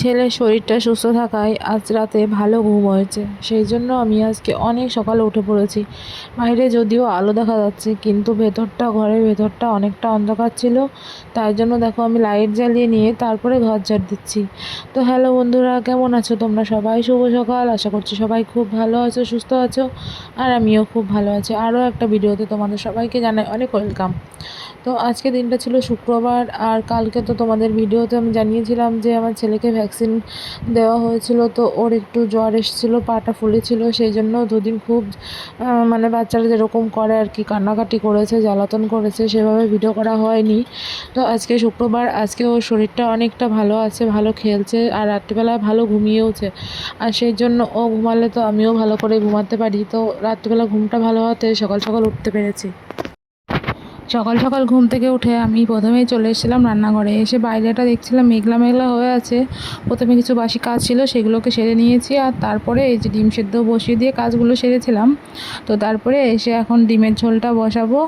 ছেলের শরীরটা সুস্থ থাকায় আজ রাতে ভালো ঘুম হয়েছে। সেই জন্য আমি আজকে অনেক সকালে উঠে পড়েছি। বাইরে যদিও আলো দেখা যাচ্ছে, কিন্তু ভেতরটা, ঘরের ভেতরটা অনেকটা অন্ধকার ছিল। তাই জন্য দেখো আমি লাইট জ্বালিয়ে নিয়ে তারপরে ঘর ঝাড় দিচ্ছি। তো হ্যালো বন্ধুরা, কেমন আছো তোমরা সবাই? শুভ সকাল। আশা করছি সবাই খুব ভালো আছো, সুস্থ আছো, আর আমিও খুব ভালো আছি। আরও একটা ভিডিওতে তোমাদের সবাইকে জানাই অনেক ওয়েলকাম। তো আজকে দিনটা ছিল শুক্রবার, আর কালকে তো তোমাদের ভিডিওতে আমি জানিয়েছিলাম যে আমার ছেলেকে ভ্যাকসিন দেওয়া হয়েছিল, তো ওর একটু জ্বর এসেছিল, পাটা ফুলেছিল সেই জন্য দুদিন খুব মানে বাচ্চারা যেরকম করে আর কি, কান্নাকাটি করেছে, জ্বালাতন করেছে, সেভাবে ভিডিও করা হয়নি। তো আজকে শুক্রবার, আজকে ওর শরীরটা অনেকটা ভালো আছে, ভালো খেলছে, আর রাত্রিবেলায় ভালো ঘুমিয়েওছে। আর সেই জন্য ও ঘুমালে তো আমিও ভালো করে ঘুমাতে পারি, তো রাত্রিবেলা ঘুমটা ভালো হওয়াতে সকাল সকাল উঠতে পেরেছি। সকাল সকাল ঘুম থেকে উঠে আমি প্রথমেই চলে এসেছিলাম রান্নাঘরে। এসে বাইরেটা দেখছিলাম মেঘলা মেঘলা হয়ে আছে। প্রথমে কিছু বাসি কাজ ছিল, সেগুলোকে সেরে নিয়েছি আর তারপরে এই যে ডিম সেদ্ধ বসিয়ে দিয়ে কাজগুলো সেরেছিলাম। তো তারপরে এসে এখন ডিমের ঝোলটা বসাবো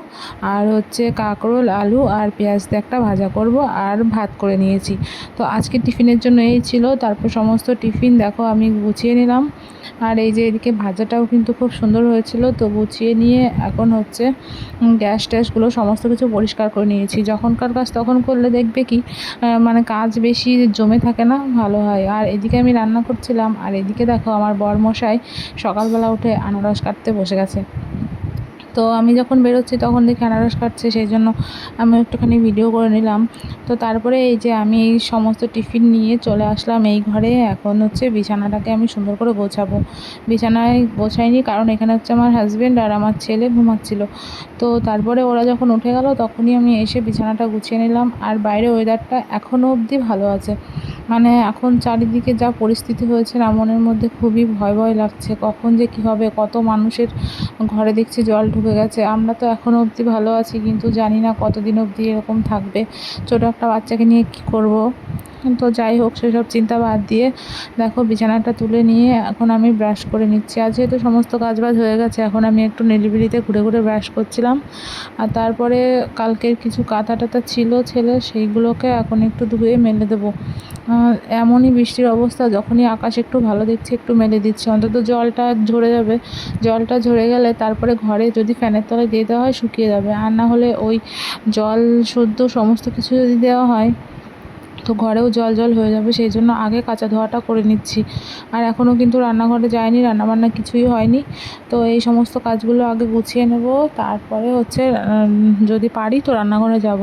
আর হচ্ছে কাঁকরোল, আলু আর পেঁয়াজ দিয়ে একটা ভাজা করব আর ভাত করে নিয়েছি। তো আজকে টিফিনের জন্য এই ছিল। তারপর সমস্ত টিফিন দেখো আমি গুছিয়ে নিলাম। আর এই যে এদিকে ভাজাটাও কিন্তু খুব সুন্দর হয়েছিল। তো গুছিয়ে নিয়ে এখন হচ্ছে গ্যাস ট্যাসগুলো সমস্ত কিছু পরিষ্কার করে নিয়েছি। যখনকার কাজ তখন করলে দেখবে কি মানে কাজ বেশি জমে থাকে না, ভালো হয়। আর এদিকে আমি রান্না করছিলাম, আর এদিকে দেখো আমার বর মশাই সকালবেলা উঠে আনারস কাটতে বসে গেছে। তো আমি যখন বেরোচ্ছি তখন দেখি আনারস কাটছে সেই জন্য আমি একটুখানি ভিডিও করে নিলাম। তো তারপরে এই যে আমি এই সমস্ত টিফিন নিয়ে চলে আসলাম এই ঘরে। এখন হচ্ছে বিছানাটাকে আমি সুন্দর করে গোছাবো। বিছানায় গোছাইনি কারণ এখানে হচ্ছে আমার হাজব্যান্ড আর আমার ছেলে ঘুমাচ্ছিল। তো তারপরে ওরা যখন উঠে গেল তখনই আমি এসে বিছানাটা গুছিয়ে নিলাম। আর বাইরে ওয়েদারটা এখনও অবধি ভালো আছে। মানে এখন চারিদিকে যা পরিস্থিতি হয়েছে না মনের মধ্যে খুবই ভয় ভয় লাগছে। কখন যে কী হবে, কত মানুষের ঘরে দেখছি জল ঢুকে গেছে। আমরা তো এখনও অবধি ভালো আছি, কিন্তু জানি না কতদিন অবধি এরকম থাকবে। ছোটো একটা বাচ্চাকে নিয়ে কী করব? তো যাই হোক, সেসব চিন্তা বাদ দিয়ে দেখো বিছানাটা তুলে নিয়ে এখন আমি ব্রাশ করে নিচ্ছি। আর যেহেতু সমস্ত কাজবাজ হয়ে গেছে, এখন আমি একটু নিরিবিলিতে ঘুরে ঘুরে ব্রাশ করছিলাম। আর তারপরে কালকের কিছু কাঁথা টাথা ছিল ছেলে, সেইগুলোকে এখন একটু ধুয়ে মেলে দেবো। এমনই বৃষ্টির অবস্থা, যখনই আকাশ একটু ভালো দেখছে, একটু মেলে দিচ্ছে। অন্তত জলটা ঝরে যাবে। জলটা ঝরে গেলে তারপরে ঘরে যদি ফ্যানের তলায় দিয়ে দেওয়া হয়, শুকিয়ে যাবে। আর না হলে ওই জল শুদ্ধ সমস্ত কিছু যদি দেওয়া হয় তো ঘরেও জল জল হয়ে যাবে, সেই জন্য আগে কাঁচা ধোয়াটা করে নিচ্ছি। আর এখনও কিন্তু রান্নাঘরে যায়নি, রান্নাবান্না কিছুই হয়নি। তো এই সমস্ত কাজগুলো আগে গুছিয়ে নেব, তারপরে হচ্ছে যদি পারি তো রান্নাঘরে যাব।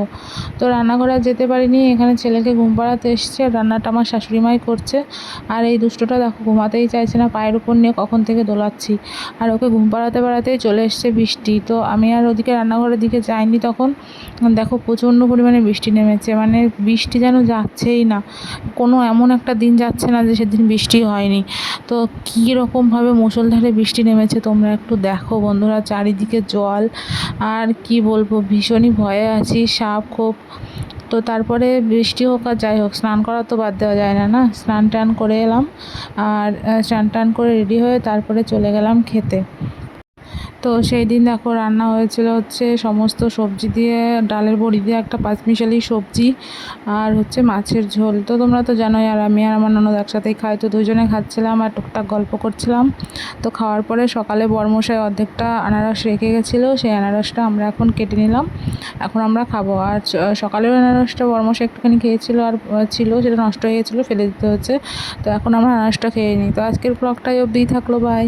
তো রান্নাঘরে যেতে পারিনি, এখানে ছেলেকে ঘুম পাড়াতে এসছে রান্নাটা আমার শাশুড়ি মাই করছে। আর এই দুষ্টটা দেখো, ঘুমাতেই চাইছে না, পায়ের উপর নিয়ে কখন থেকে দোলাচ্ছি। আর ওকে ঘুম পাড়াতে পাড়াতেই চলে এসছে বৃষ্টি। তো আমি আর ওদিকে রান্নাঘরের দিকে যাইনি তখন। দেখো প্রচণ্ড পরিমাণে বৃষ্টি নেমেছে মানে বৃষ্টি যেন যাচ্ছেই না। কোনো এমন একটা দিন যাচ্ছে না যে সেদিন বৃষ্টি হয়নি। তো কী রকমভাবে মুষলধারে বৃষ্টি নেমেছে তোমরা একটু দেখো বন্ধুরা, চারিদিকে জল। আর কি বলব, ভীষণই ভয়ে আছি, সাপ খোপ। তো তারপরে বৃষ্টি হোক আর যাই হোক, স্নান করা তো বাদ দেওয়া যায় না না? স্নান টান করে এলাম। আর স্নান টান করে রেডি হয়ে তারপরে চলে গেলাম খেতে। তো সেই দিন দেখো রান্না হয়েছিল হচ্ছে সমস্ত সবজি দিয়ে, ডালের বড়ি দিয়ে একটা পাঁচমিশালি সবজি আর হচ্ছে মাছের ঝোল। তো তোমরা তো জানোই, আর আমি আর আমার ননদ একসাথেই খাই, তো দুজনে খাচ্ছিলাম আর টুকটাক গল্প করছিলাম। তো খাওয়ার পরে সকালে বরমশাই অর্ধেকটা আনারস রেখে গেছিল, সেই আনারসটা আমরা এখন কেটে নিলাম, এখন আমরা খাব। আর সকালের আনারসটা বরমশাই একটুখানি খেয়েছিল আর ছিল, সেটা নষ্ট হয়ে গেছিল, ফেলে দিতে হচ্ছে তো এখন আমরা আনারসটা খেয়ে নিই। তো আজকের ব্লগটাই অবধিই থাকল বাই